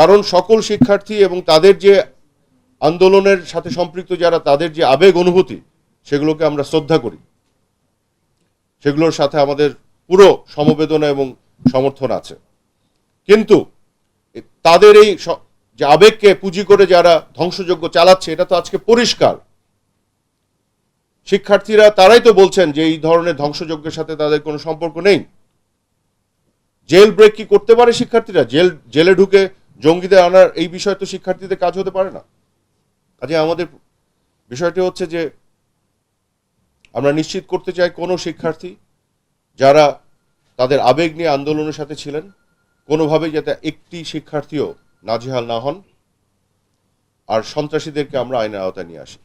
কারণ সকল শিক্ষার্থী এবং তাদের যে আন্দোলনের সাথে সম্পৃক্ত যারা, তাদের যে আবেগ অনুভূতি, সেগুলোকে আমরা শ্রদ্ধা করি। সেগুলোর সাথে আমাদের পুরো সমবেদনা এবং সমর্থন আছে। কিন্তু তাদের এই যে আবেগকে পুঁজি করে যারা ধ্বংসযজ্ঞ চালাচ্ছে, এটা তো আজকে পরিষ্কার। শিক্ষার্থীরা, তারাই তো বলছেন যে এই ধরনের ধ্বংসযজ্ঞের সাথে তাদের কোনো সম্পর্ক নেই। জেল ব্রেক কি করতে পারে শিক্ষার্থীরা? জেল, জেলে ঢুকে জঙ্গিদের আনার এই বিষয় তো শিক্ষার্থীদের কাজ হতে পারে না। কাজে আমাদের বিষয়টি হচ্ছে যে, আমরা নিশ্চিত করতে চাই কোনো শিক্ষার্থী যারা তাদের আবেগ নিয়ে আন্দোলনের সাথে ছিলেন, কোনোভাবেই যাতে একটি শিক্ষার্থীও নাজেহাল না হন আর সন্ত্রাসীদেরকে আমরা আইনের আওতায় নিয়ে আসি।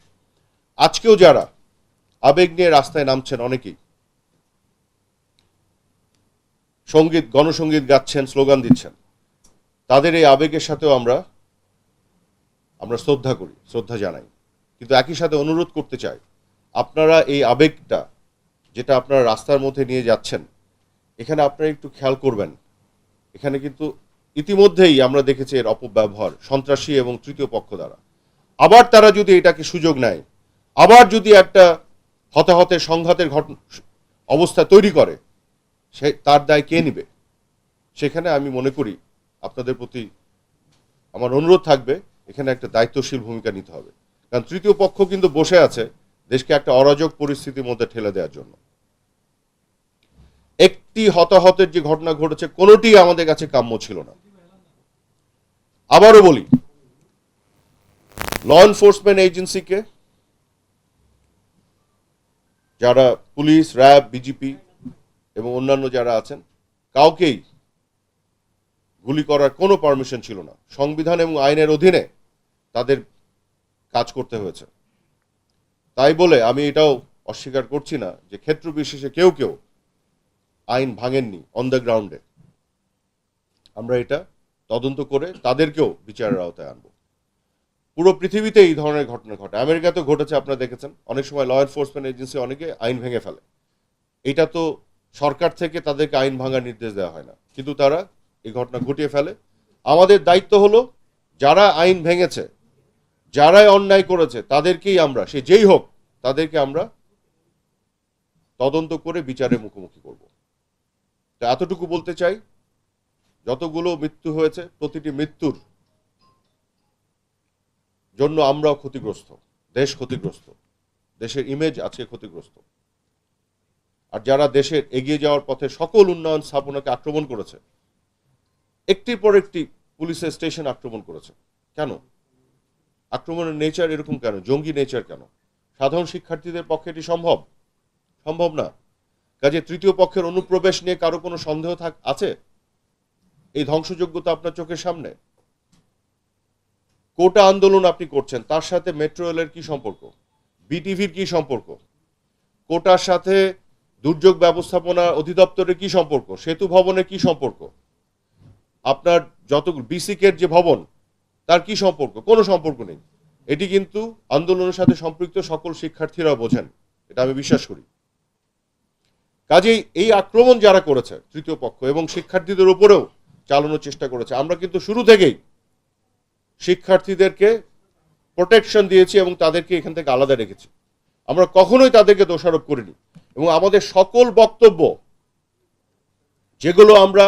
আজকেও যারা আবেগ নিয়ে রাস্তায় নামছেন অনেকেই, সংগীত গণসঙ্গীত গাচ্ছেন, স্লোগান দিচ্ছেন তাদের এই আবেগের সাথেও আমরা আমরা শ্রদ্ধা করি, শ্রদ্ধা জানাই। কিন্তু একই সাথে অনুরোধ করতে চাই, আপনারা এই আবেগটা, যেটা আপনারা রাস্তার মধ্যে নিয়ে যাচ্ছেন, এখানে আপনারা একটু খেয়াল করবেন। এখানে কিন্তু ইতিমধ্যেই আমরা দেখেছি এর অপব্যবহার, সন্ত্রাসী এবং তৃতীয় পক্ষ দ্বারা। আবার তারা যদি এটাকে সুযোগ নেয়, আবার যদি একটা হতাহতের সংঘাতের ঘটনা, অবস্থা তৈরি করে, সে, তার দায় কে নেবে? সেখানে আমি মনে করি আপনাদের প্রতি আমার অনুরোধ থাকবে, এখানে একটা দায়িত্বশীল ভূমিকা নিতে হবে। কারণ তৃতীয় পক্ষ কিন্তু বসে আছে দেশকে একটা অরাজক পরিস্থিতির মধ্যে ঠেলে দেওয়ার জন্য। একটি হতাহতের যে ঘটনা ঘটেছে, কোনোটি আমাদের কাছে কাম্য ছিল না। আবারও বলি ল এনফোর্সমেন্ট এজেন্সিকে যারা পুলিশ, র্যাব, বিজিপি এবং অন্যান্য যারা আছেন, কাউকেই গুলি করার কোনো পারমিশন ছিল না। সংবিধান এবং আইনের অধীনে তাদের কাজ করতে হয়েছে। তাই বলে আমি এটাও অস্বীকার করছি না যে ক্ষেত্র বিশেষে কেউ কেউ আইন ভাঙেননি অন দ্য গ্রাউন্ডে আমরা এটা তদন্ত করে তাদেরকেও বিচারের আওতায় আনব। পুরো পৃথিবীতে এই ধরনের ঘটনা ঘটে। আমেরিকাতে ঘটেছে, আপনারা দেখেছেন। অনেক সময় ল এনফোর্সমেন্ট এজেন্সি অনেকে আইন ভেঙে ফেলে। এটা তো সরকার থেকে তাদেরকে আইন ভাঙার নির্দেশ দেওয়া হয় না। কিন্তু তারা এই ঘটনা ঘটিয়ে ফেলে। আমাদের দায়িত্ব হলো, যারা আইন ভেঙেছে, যারাই অন্যায় করেছে, তাদেরকেই আমরা, সে যেই হোক, তাদেরকে আমরা তদন্ত করে বিচারের মুখোমুখি করব। তো এতটুকু বলতে চাই, যতগুলো মৃত্যু হয়েছে, প্রতিটি মৃত্যুর জন্য আমরাও ক্ষতিগ্রস্ত, দেশ ক্ষতিগ্রস্ত, দেশের ইমেজ আজকে ক্ষতিগ্রস্ত। আর যারা দেশের এগিয়ে যাওয়ার পথে সকল উন্নয়ন স্থাপনাকে আক্রমণ করেছে একটির পর একটি পুলিশের স্টেশন আক্রমণ করেছে। কেন? আক্রমণের নেচার এরকম কেন? জঙ্গি নেচার কেন? সাধারণ শিক্ষার্থীদের পক্ষে এটি সম্ভব? সম্ভব না। কাজে তৃতীয় পক্ষের অনুপ্রবেশ নিয়ে কারও কোনো সন্দেহ থাক, আছে? এই ধ্বংসযোগ্যতা আপনার চোখের সামনে? কোটা আন্দোলন আপনি করছেন, তার সাথে মেট্রো রেলের কি সম্পর্ক? বিটিভির কি সম্পর্ক? কোটার সাথে দুর্যোগ ব্যবস্থাপনা অধিদপ্তরের কি সম্পর্ক? সেতু ভবনের কি সম্পর্ক? আপনার যত বিসিকের যে ভবন, তার কি সম্পর্ক? কোনো সম্পর্ক নেই। এটি কিন্তু আন্দোলনের সাথে সম্পৃক্ত সকল শিক্ষার্থীরা বোঝেন। এটা আমি বিশ্বাস করি। কাজেই এই আক্রমণ যারা করেছে, তৃতীয় পক্ষ এবং শিক্ষার্থীদের উপরেও চালানোর চেষ্টা করেছে, আমরা কিন্তু শুরু থেকেই শিক্ষার্থীদেরকে প্রোটেকশন দিয়েছি এবং তাদেরকে এখান থেকে আলাদা রেখেছি। আমরা কখনোই তাদেরকে দোষারোপ করিনি এবং আমাদের সকল বক্তব্য, যেগুলো আমরা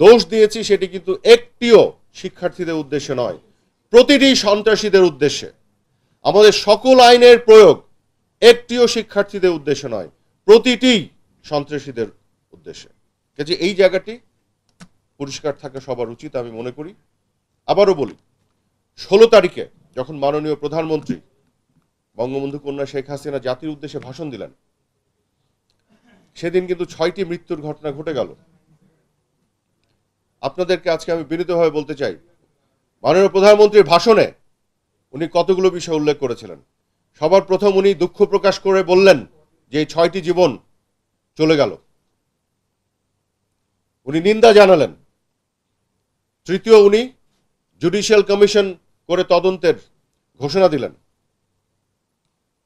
দোষ দিয়েছি সেটি কিন্তু একটিও শিক্ষার্থীদের উদ্দেশ্যে নয়, প্রতিটি সন্ত্রাসীদের উদ্দেশ্যে। আমাদের সকল আইনের প্রয়োগ একটিও শিক্ষার্থীদের উদ্দেশ্যে নয়, প্রতিটি সন্ত্রাসীদের উদ্দেশ্যে। কাজে এই জায়গাটি পরিষ্কার থাকা সবার উচিত, আমি মনে করি। আবারও বলি, ষোলো তারিখে যখন মাননীয় প্রধানমন্ত্রী বঙ্গবন্ধু কন্যা শেখ হাসিনা জাতির উদ্দেশ্যে ভাষণ দিলেন, সেদিন কিন্তু ছয়টি মৃত্যুর ঘটনা ঘটে গেল। আপনাদেরকে আজকে আমি বিনীতভাবে বলতে চাই, মাননীয় প্রধানমন্ত্রীর ভাষণে উনি কতগুলো বিষয় উল্লেখ করেছিলেন। সবার প্রথম উনি দুঃখ প্রকাশ করে বললেন যে ছয়টি জীবন চলে গেল। উনি নিন্দা জানালেন। তৃতীয় উনি জুডিশিয়াল কমিশন করে তদন্তের ঘোষণা দিলেন।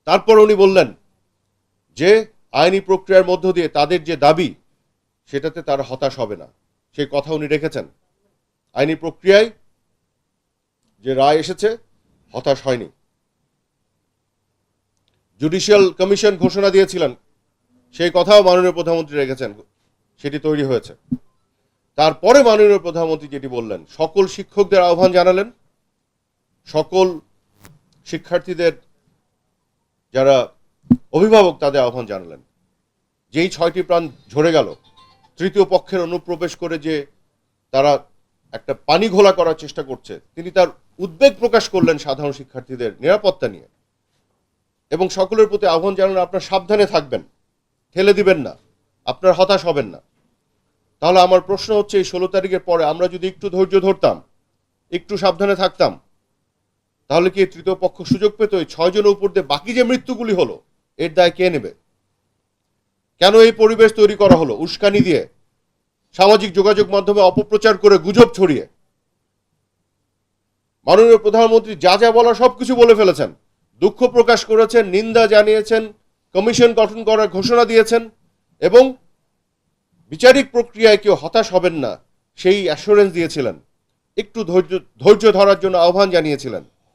তারপর উনি বললেন যে আইনি প্রক্রিয়ার মধ্য দিয়ে তাদের যে দাবি, সেটাতে তারা হতাশ হবে না। সেই কথা উনি রেখেছেন। আইনি প্রক্রিয়ায় যে রায় এসেছে, হতাশ হয়নি। জুডিশিয়াল কমিশন ঘোষণা দিয়েছিলেন, সেই কথাও মাননীয় প্রধানমন্ত্রী রেখেছেন, সেটি তৈরি হয়েছে। তারপরে মাননীয় প্রধানমন্ত্রী যেটি বললেন, সকল শিক্ষকদের আহ্বান জানালেন, সকল শিক্ষার্থীদের যারা অভিভাবক তাদের আহ্বান জানালেন। যেই ছয়টি প্রাণ ঝরে গেল তৃতীয় পক্ষের অনুপ্রবেশ করে যে তারা একটা পানি ঘোলা করার চেষ্টা করছে, তিনি তার উদ্বেগ প্রকাশ করলেন সাধারণ শিক্ষার্থীদের নিরাপত্তা নিয়ে। এবং সকলের প্রতি আহ্বান জানালেন, আপনার সাবধানে থাকবেন, ঠেলে দিবেন না, আপনার হতাশ হবেন না। তাহলে আমার প্রশ্ন হচ্ছে, এই ষোলো তারিখের পরে আমরা যদি একটু ধৈর্য ধরতাম, একটু সাবধানে থাকতাম, তাহলে কি তৃতীয় পক্ষ সুযোগ পেত? এই ছয়জনের উপর দিয়ে বাকি যে মৃত্যুগুলি হলো, এর দায় কে নেবে? কেন এই পরিবেশ তৈরি করা হলো? উস্কানি দিয়ে, সামাজিক যোগাযোগ মাধ্যমে অপপ্রচার করে গুজব ছড়িয়ে। মাননীয় প্রধানমন্ত্রী যা যা বলা সবকিছু বলে ফেলেছেন। দুঃখ প্রকাশ করেছেন, নিন্দা জানিয়েছেন, কমিশন গঠন করার ঘোষণা দিয়েছেন এবং বিচারিক প্রক্রিয়ায় কেউ হতাশ হবেন না, সেই অ্যাসুরেন্স দিয়েছিলেন। একটু ধৈর্য ধৈর্য ধরার জন্য আহ্বান জানিয়েছিলেন।